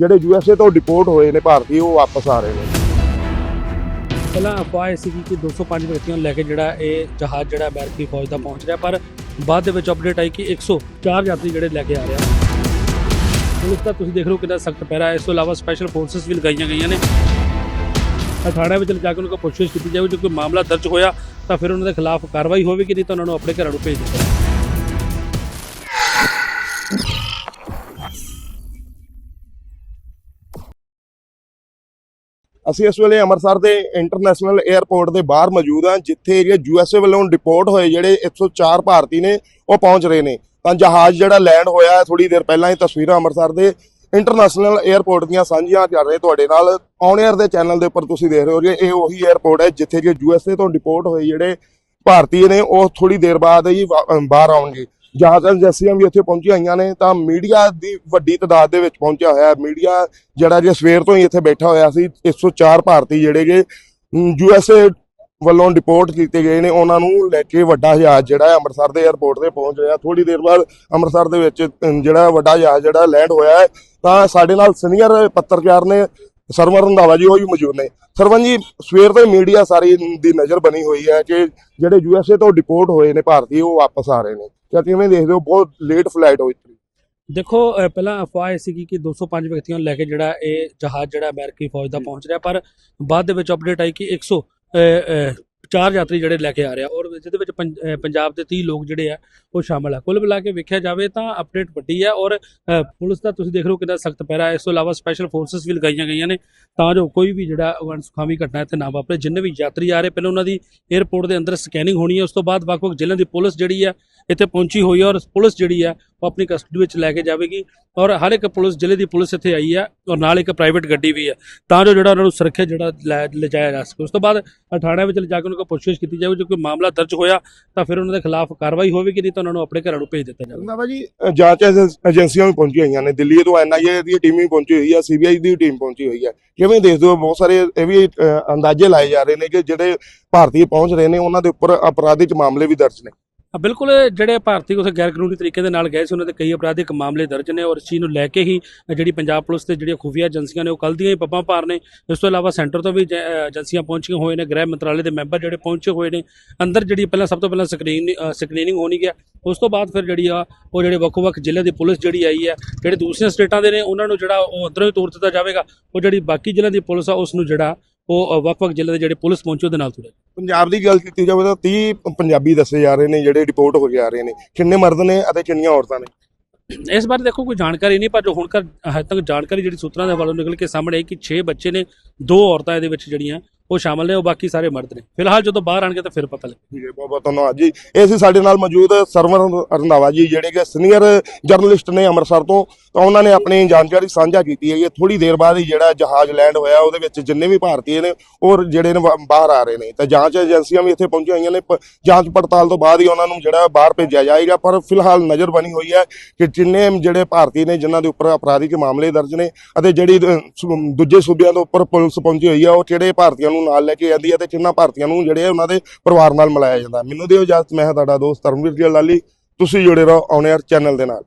ਜਿਹੜੇ ਯੂਐਸਏ ਤੋਂ ਡਿਪੋਰਟ ਹੋਏ ਨੇ ਭਾਰਤੀ, ਉਹ ਵਾਪਸ ਆ ਰਹੇ ਨੇ। ਪਹਿਲਾਂ ਅਫਵਾਹ ਇਹ ਸੀ ਕਿ 205 ਵਿਅਕਤੀਆਂ ਨੂੰ ਲੈ ਕੇ ਜਿਹੜਾ ਇਹ ਜਹਾਜ਼, ਜਿਹੜਾ ਅਮਰੀਕੀ ਫੌਜ ਦਾ ਪਹੁੰਚ ਰਿਹਾ, ਪਰ ਬਾਅਦ ਦੇ ਵਿੱਚ ਅਪਡੇਟ ਆਈ ਕਿ 104 ਯਾਤਰੀ ਜਿਹੜੇ ਲੈ ਕੇ ਆ ਰਿਹਾ ਪੁਲਿਸ ਦਾ ਤੁਸੀਂ ਦੇਖ ਲਓ ਹੋ ਕਿੰਨਾ ਸਖਤ ਪਹਿਰਾ ਹੈ। ਇਸ ਤੋਂ ਇਲਾਵਾ ਸਪੈਸ਼ਲ ਫੋਰਸਸ ਵੀ ਲਗਾਈਆਂ ਗਈਆਂ ਨੇ। ਅਖਾੜਾ ਵਿੱਚ ਲਿਜਾ ਕੇ ਉਹਨਾਂ ਕੋਲ ਪੁੱਛਗਿੱਛ ਕੀਤੀ ਜਾਵੇ ਜੇ ਕੋਈ ਮਾਮਲਾ ਦਰਜ ਹੋਇਆ, ਤਾਂ ਫਿਰ ਉਹਨਾਂ ਦੇ ਖਿਲਾਫ ਕਾਰਵਾਈ ਹੋਵੇਗੀ, ਨਹੀਂ ਤਾਂ ਉਹਨਾਂ ਨੂੰ ਆਪਣੇ ਘਰਾਂ ਨੂੰ ਭੇਜ ਦਿੱਤਾ ਅਸੀਂ ਇਸ ਵੇਲੇ ਅੰਮ੍ਰਿਤਸਰ ਦੇ ਇੰਟਰਨੈਸ਼ਨਲ 에ਅਰਪੋਰਟ ਦੇ ਬਾਹਰ ਮੌਜੂਦ ਹਾਂ, ਜਿੱਥੇ ਏਰੀਆ ਯੂਐਸਏ ਵੱਲੋਂ ਡਿਪੋਰਟ ਹੋਏ ਜਿਹੜੇ 104 ਭਾਰਤੀ ਨੇ, ਉਹ ਪਹੁੰਚ ਰਹੇ ਨੇ। ਤਾਂ ਜਹਾਜ਼ ਜਿਹੜਾ ਲੈਂਡ ਹੋਇਆ ਹੈ ਥੋੜੀ ਦੇਰ ਪਹਿਲਾਂ ਇਹ ਤਸਵੀਰਾਂ ਅੰਮ੍ਰਿਤਸਰ ਦੇ ਇੰਟਰਨੈਸ਼ਨਲ 에ਅਰਪੋਰਟ ਦੀਆਂ ਸਾਂਝੀਆਂ ਕਰ ਰਹੇ ਤੁਹਾਡੇ ਨਾਲ। ਔਨ 에ਅਰ ਦੇ ਚੈਨਲ ਦੇ ਉੱਪਰ ਤੁਸੀਂ ਦੇਖ ਰਹੇ ਹੋ ਇਹ ਉਹੀ 에ਅਰਪੋਰਟ ਹੈ ਜਿੱਥੇ ਏਰੀਆ ਯੂਐਸਏ ਤੋਂ ਡਿਪੋਰਟ ਹੋਏ ਜਿਹੜੇ ਭਾਰਤੀ ਨੇ, ਉਹ ਥੋੜੀ ਦੇਰ ਬਾਅਦ ਹੀ ਬਾਹਰ ਆਉਣਗੇ। ਜਹਾਜ਼ ਏਜੰਸੀਆਂ ਵੀ ਇੱਥੇ ਪਹੁੰਚੀਆਂ ਹੋਈਆਂ ਨੇ, ਤਾਂ ਮੀਡੀਆ ਦੀ ਵੱਡੀ ਤਾਦਾਦ ਦੇ ਵਿੱਚ ਪਹੁੰਚਿਆ ਹੋਇਆ ਮੀਡੀਆ ਜਿਹੜਾ ਜੇ ਸਵੇਰ ਤੋਂ ਹੀ ਇੱਥੇ ਬੈਠਾ ਹੋਇਆ ਸੀ 104 ਭਾਰਤੀ ਜਿਹੜੇ ਕਿ ਯੂਐਸਏ ਵੱਲੋਂ ਡਿਪੋਰਟ ਕੀਤੇ ਗਏ ਨੇ। ਉਹਨਾਂ ਨੂੰ ਲੈ ਕੇ ਵੱਡਾ ਜਹਾਜ਼ ਜਿਹੜਾ ਅੰਮ੍ਰਿਤਸਰ ਦੇ 에ਅਰਪੋਰਟ ਤੇ ਪਹੁੰਚ ਰਿਹਾ। ਥੋੜੀ ਦੇਰ ਬਾਅਦ ਅੰਮ੍ਰਿਤਸਰ ਦੇ ਵਿੱਚ ਜਿਹੜਾ ਵੱਡਾ ਜਹਾਜ਼ ਜਿਹੜਾ ਲੈਂਡ ਹੋਇਆ ਹੈ, ਤਾਂ ਸਾਡੇ ਨਾਲ ਸੀਨੀਅਰ ਪੱਤਰਕਾਰ ਨੇ ਸਰਵਰ ਰੰਧਾਵਾ ਜੀ, ਉਹ ਵੀ ਮੌਜੂਦ ਨੇ। ਸਰਵਨ ਜੀ, ਸਵੇਰ ਤੋਂ ਮੀਡੀਆ ਸਾਰੀ ਦੀ ਨਜ਼ਰ ਬਣੀ ਹੋਈ ਹੈ ਕਿ ਜਿਹੜੇ ਯੂਐਸਏ ਤੋਂ ਡਿਪੋਰਟ ਹੋਏ ਨੇ ਭਾਰਤੀ, ਉਹ ਵਾਪਸ ਆ ਰਹੇ ਨੇ। ਕਿਆ ਕਿਵੇਂ ਦੇਖਦੇ ਹੋ ਬਹੁਤ ਲੇਟ ਫਲਾਈਟ ਹੋਈ ਸੀ ਦੇਖੋ ਪਹਿਲਾਂ ਅਫਵਾਹ ਇਹ ਸੀ ਕਿ 205 ਵਿਅਕਤੀਆਂ ਨੂੰ ਲੈ ਕੇ ਜਿਹੜਾ ਇਹ ਜਹਾਜ਼ ਜਿਹੜਾ ਅਮਰੀਕੀ ਫੌਜ ਦਾ ਪਹੁੰਚ ਰਿਹਾ ਪਰ ਬਾਅਦ ਦੇ ਵਿੱਚ ਅਪਡੇਟ ਆਈ ਕਿ 100 ਅਹ, ਅਹ, ਚਾਰ ਯਾਤਰੀ ਜਿਹੜੇ ਲੈ ਕੇ ਆ ਰਿਹਾ ਔਰ ਜਿਹਦੇ ਵਿੱਚ ਪੰਜ- ਪੰਜਾਬ ਦੇ 30 ਲੋਕ ਜਿਹੜੇ ਆ, ਉਹ ਸ਼ਾਮਲ ਆ। ਕੁੱਲ ਮਿਲਾ ਕੇ ਵੇਖਿਆ ਜਾਵੇ ਤਾਂ ਅਪਡੇਟ ਵੱਡੀ ਹੈ ਔਰ ਪੁਲਿਸ ਦਾ ਤੁਸੀਂ ਦੇਖ ਲਓ ਹੋ ਕਿੰਨਾ ਸਖਤ ਪਹਿਰਾ ਹੈ। ਇਸ ਤੋਂ ਇਲਾਵਾ ਸਪੈਸ਼ਲ ਫੋਰਸਸ ਵੀ ਲਗਾਈਆਂ ਗਈਆਂ ਨੇ ਤਾਂ ਜੋ ਕੋਈ ਵੀ ਜਿਹੜਾ ਅਣਸੁਖਾਵੀ ਘਟਨਾ ਇੱਥੇ ਨਾ ਵਾਪਰੇ। ਜਿੰਨੇ ਵੀ ਯਾਤਰੀ ਆ ਰਹੇ, ਪਹਿਲਾਂ ਉਹਨਾਂ ਦੀ 에ਅਰਪੋਰਟ ਦੇ ਅੰਦਰ ਸਕੈਨਿੰਗ ਹੋਣੀ ਹੈ, ਉਸ ਤੋਂ ਬਾਅਦ ਵੱਖ-ਵੱਖ ਜ਼ਿਲ੍ਹਿਆਂ ਦੀ ਪੁਲਿਸ ਜਿਹੜੀ ਆ ਇੱਥੇ ਪਹੁੰਚੀ ਹੋਈ ਹੈ ਔਰ ਪੁਲਿਸ ਜਿਹੜੀ ਆ ਉਹ ਆਪਣੀ ਕਸਟਡੀ ਵਿੱਚ ਲੈ ਕੇ ਜਾਵੇਗੀ ਔਰ ਹਰ ਇੱਕ ਪੁਲਿਸ ਜ਼ਿਲ੍ਹੇ ਦੀ ਪੁਲਿਸ ਇੱਥੇ ਆਈ ਹੈ ਔਰ ਨਾਲ ਇੱਕ ਪ੍ਰਾਈਵੇਟ ਗੱਡੀ ਵੀ ਹੈ। ਤਾਂ ਜੋ ਜਿਹੜਾ ਉਹਨਾਂ ਨੂੰ ਸੁਰੱਖਿਅਤ ਜਿਹੜਾ ਲਿਜਾਇਆ ਜਾ ਸਕੇ। ਉਸ ਤੋਂ ਬਾਅਦ ਥਾਣੇ ਵਿੱਚ ਲਿਜਾ ਕੇ ਉਹਨਾਂ ਕੋਲ ਪੁੱਛਗਿੱਛ ਕੀਤੀ ਜਾਵੇ। ਜੇ ਕੋਈ ਮਾਮਲਾ ਦਰਜ ਹੋਇਆ ਤਾਂ ਫਿਰ ਉਹਨਾਂ ਦੇ ਖਿਲਾਫ ਕਾਰਵਾਈ ਹੋਵੇਗੀ ਨਹੀਂ ਤਾਂ ਉਹਨਾਂ ਨੂੰ ਆਪਣੇ ਘਰਾਂ ਨੂੰ ਭੇਜ ਦਿੱਤਾ ਜਾਵੇਗਾ। ਰੰਧਾਵਾ ਜੀ ਅ, ਜਾਂਚ ਏਜੰਸੀਆਂ ਵੀ ਪਹੁੰਚੀਆਂ ਹੋਈਆਂ ਨੇ। ਦਿੱਲੀ ਤੋਂ ਐਨਆਈਏ ਦੀ ਟੀਮ ਵੀ ਪਹੁੰਚੀ ਹੋਈ ਹੈ ਸੀਬੀਆਈ ਦੀ ਟੀਮ ਪਹੁੰਚੀ ਹੋਈ ਹੈ। ਕਿਵੇਂ ਦੇਖਦੇ ਹੋ ਬਹੁਤ ਸਾਰੇ ਇਹ ਵੀ ਅੰਦਾਜ਼ੇ ਲਾਏ ਜਾ ਰਹੇ ਨੇ ਕਿ ਜਿਹੜੇ ਭਾਰਤੀ ਪਹੁੰਚ ਰਹੇ ਨੇ ਉਹਨਾਂ ਦੇ ਉੱਪਰ ਅਪਰਾਧਿਕ ਮਾਮਲੇ ਵੀ ਦਰਜ ਨੇ। ਬਿਲਕੁਲ ਜਿਹੜੇ ਭਾਰਤੀ ਉਸੇ ਗੈਰ ਕਾਨੂੰਨੀ ਤਰੀਕੇ ਦੇ ਨਾਲ ਗਏ ਸੀ, ਉਹਨਾਂ ਦੇ ਕਈ ਅਪਰਾਧਿਕ ਮਾਮਲੇ ਦਰਜ ਨੇ ਔਰ ਇਸ ਚੀਜ਼ ਨੂੰ ਲੈ ਕੇ ਹੀ ਜਿਹੜੀ ਪੰਜਾਬ ਪੁਲਿਸ ਤੇ ਜਿਹੜੀਆਂ ਖੁਫੀਆ ਏਜੰਸੀਆਂ ਨੇ, ਉਹ ਕੱਲ੍ਹ ਦੀਆਂ ਹੀ ਪੱਬਾਂ ਭਾਰ ਨੇ। ਇਸ ਤੋਂ ਇਲਾਵਾ ਸੈਂਟਰ ਤੋਂ ਵੀ ਜ- ਏਜੰਸੀਆਂ ਪਹੁੰਚੀਆਂ ਹੋਏ ਨੇ, ਗ੍ਰਹਿ ਮੰਤਰਾਲੇ ਦੇ ਮੈਂਬਰ ਜਿਹੜੇ ਪਹੁੰਚੇ ਹੋਏ ਨੇ। ਅੰਦਰ ਜਿਹੜੀ ਪਹਿਲਾਂ ਸਭ ਤੋਂ ਪਹਿਲਾਂ ਸਕਰੀਨ ਸਕਰੀਨਿੰਗ ਹੋਣੀ ਹੈ ਉਸ ਤੋਂ ਬਾਅਦ ਫਿਰ ਜਿਹੜੀ ਆ, ਉਹ ਜਿਹੜੇ ਵੱਖ-ਵੱਖ ਜ਼ਿਲ੍ਹੇ ਦੀ ਪੁਲਿਸ ਜਿਹੜੀ ਆਈ ਹੈ, ਜਿਹੜੇ ਦੂਸਰੀਆਂ ਸਟੇਟਾਂ ਦੇ ਨੇ, ਉਹਨਾਂ ਨੂੰ ਜਿਹੜਾ ਉਹ ਅੰਦਰੋਂ ਹੀ ਤੋਰ ਦਿੱਤਾ ਜਾਵੇਗਾ। ਉਹ ਜਿਹੜੀ ਬਾਕੀ ਜ਼ਿਲ੍ਹਿਆਂ ਦੀ ਪੁਲਿਸ ਆ ਉਸ ਨੂੰ ਜਿਹੜਾ ਉਹ ਵੱਖ-ਵੱਖ ਜ਼ਿਲ੍ਹੇ ਦੇ ਜਿਹੜੇ ਪੁਲਿਸ ਪਹੁੰਚੇ ਉਹਦੇ ਨਾਲ ਤੁਰੇ। ਪੰਜਾਬ ਦੀ ਗੱਲ ਕੀਤੀ ਜਾਵੇ ਤਾਂ 30 ਪੰਜਾਬੀ ਦੱਸੇ ਜਾ ਰਹੇ ਨੇ ਜਿਹੜੇ ਰਿਪੋਰਟ ਹੋ ਆ ਰਹੇ ਨੇ। ਕਿੰਨੇ ਮਰਦ ਨੇ ਅਤੇ ਕਿੰਨੀਆਂ ਔਰਤਾਂ ਨੇ? ਇਸ ਬਾਰੇ ਦੇਖੋ ਕੋਈ ਜਾਣਕਾਰੀ ਨਹੀਂ ਪਰ ਜੋ ਹੁਣ ਤੱਕ ਜਾਣਕਾਰੀ ਜਿਹੜੀ ਸੂਤਰਾਂ ਦੇ ਵੱਲੋਂ ਨਿਕਲ ਕੇ ਸਾਹਮਣੇ ਆਈ ਕਿ 6 ਬੱਚੇ ਨੇ ਦੋ ਔਰਤਾਂ ਇਹਦੇ ਵਿੱਚ ਜਿਹੜੀਆਂ ਉਹ ਸ਼ਾਮਲ ਨੇ, ਉਹ ਬਾਕੀ ਸਾਰੇ ਮਰਦ ਨੇ। ਫਿਲਹਾਲ ਜਦੋਂ ਬਾਹਰ ਆਣਗੇ ਤਾਂ ਫਿਰ ਪਤਾ ਲੱਗੇ ਠੀਕ ਬਹੁਤ ਬਹੁਤ ਧੰਨਵਾਦ ਜੀ। ਇਹ ਸੀ ਸਾਡੇ ਨਾਲ ਮੌਜੂਦ ਸਰਵਰ ਰੰਧਾਵਾ ਜੀ, ਜਿਹੜੇ ਕਿ ਸੀਨੀਅਰ ਜਰਨਲਿਸਟ ਨੇ ਅੰਮ੍ਰਿਤਸਰ ਤੋਂ। ਤਾਂ ਉਹਨਾਂ ਨੇ ਆਪਣੀ ਜਾਣਕਾਰੀ ਸਾਂਝਾ ਕੀਤੀ ਹੈ। ਕਿ ਥੋੜੀ ਦੇਰ ਬਾਅਦ ਹੀ ਜਿਹੜਾ ਜਹਾਜ਼ ਲੈਂਡ ਹੋਇਆ, ਉਹਦੇ ਵਿੱਚ ਜਿੰਨੇ ਵੀ ਭਾਰਤੀ ਨੇ ਉਹ ਜਿਹੜੇ ਨੇ ਬਾਹਰ ਆ ਰਹੇ ਨੇ। ਤਾਂ ਜਾਂਚ ਏਜੰਸੀਆਂ ਵੀ ਇੱਥੇ ਪਹੁੰਚੀਆਂ ਹੋਈਆਂ ਨੇ। ਜਾਂਚ ਪੜਤਾਲ ਤੋਂ ਬਾਅਦ ਹੀ ਉਹਨਾਂ ਨੂੰ ਜਿਹੜਾ ਬਾਹਰ ਭੇਜਿਆ ਜਾਏਗਾ। ਪਰ ਫਿਲਹਾਲ ਨਜ਼ਰ ਬਣੀ ਹੋਈ ਹੈ ਕਿ ਜਿੰਨੇ ਜਿਹੜੇ ਭਾਰਤੀ ਨੇ, ਜਿਨ੍ਹਾਂ ਦੇ ਉੱਪਰ ਅਪਰਾਧਿਕ ਮਾਮਲੇ ਦਰਜ ਨੇ ਅਤੇ ਜਿਹੜੀ ਦੂਜੇ ਸੂਬਿਆਂ ਦੇ ਉੱਪਰ ਪੁਲਿਸ ਪਹੁੰਚੀ ਹੋਈ ਹੈ, ਉਹ ਕਿਹੜੇ ਭਾਰਤੀਆਂ ਨੂੰ ਨਾਲ ਲੈ ਕੇ ਜਾਂਦੀ ਹੈ ਤੇ ਕਿੰਨਾ ਭਾਰਤੀਆਂ ਨੂੰ ਜਿਹੜੇ ਉਹਨਾਂ ਦੇ ਪਰਿਵਾਰ ਨਾਲ ਮਿਲਾਇਆ ਜਾਂਦਾ। ਮੈਨੂੰ ਦਿਓ ਇਜਾਜ਼ਤ, ਮੈਂ ਹਾਂ ਤੁਹਾਡਾ ਦੋਸਤ ਧਰਮਵੀਰ ਜੀ ਲਾਲੀ ਤੁਸੀਂ ਜੁੜੇ ਰਹੋ ਔਨ 에ਅਰ ਚੈਨਲ ਦੇ ਨਾਲ।